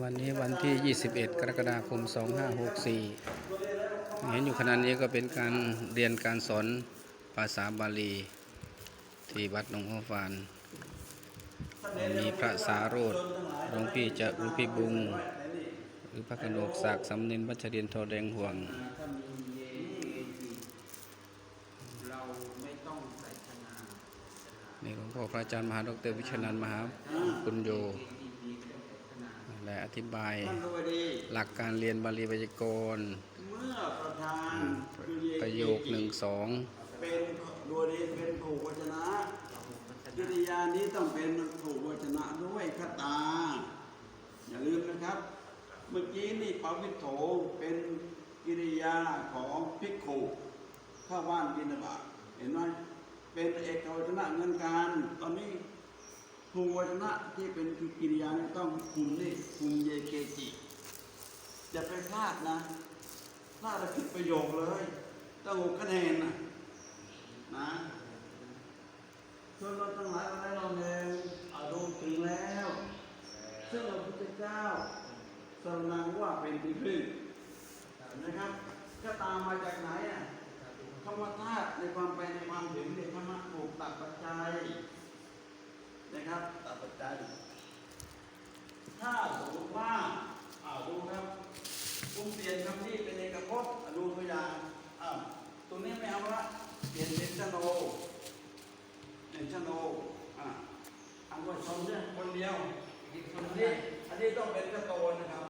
วันนี้วันที่ 21 กรกฎาคม 2564 เห็นอยู่ขณะนี้ก็เป็นการเรียนการสอนภาษาบาลี ที่วัดหนองหัวฟาน มีพระสาโรธหลวงพี่จะหลวงพี่บุง หรือพระกนกศักดิ์สำเนินวัชรินทร์ทอแดงห่วง นี่หลวงพ่อพระอาจารย์มหาดรวิชนันทมหาปุญโย อธิบายท่านรู้ดีหลักการเรียนบาลีไวยากรณ์เมื่อประธานประโยคหนึ่งสองเป็นดูดีเป็นถูกวจนะกิริยานี้ต้องเป็นถูกวจนะด้วยคตา อย่าลืมนะครับ เมื่อกี้นี่ปาวิโถเป็นกิริยาของภิกขุเข้าบ้านกินบาตเห็นไหมเป็นเอกวจนะเงินการ ตอนนี้ถูกวจนะที่เป็นกิริยานี้ต้องคุมนี่คุมเยเกจิ อย่าไปพลา ดนะพลาดแล้วผิดประโยคเลยต้องหกคะแนนนะนะส่วนเราทั้งหลายอะไรเราเองอาดูถึงแล้วซึ่งพระพุทธเจ้าสรนังว่าเป็นที่พึ่งนะครับ ก็ตามมาจากไหนอะธรรมธาตุในความไปในความถึงในธรรมะถูกตัดปัจจัยนะครับตัดปัจจัยถ้า คำที่เป็นเอกพจน์ดูตัวอย่างอ้าวตรงนี้ไม่เอาละเปลี่ยนเป็นชโนเป็นชโนอ่าอันว่าชมเนี่ยคนเดียวอันนี้อันนี้ต้องเป็นกระโตนนะครับ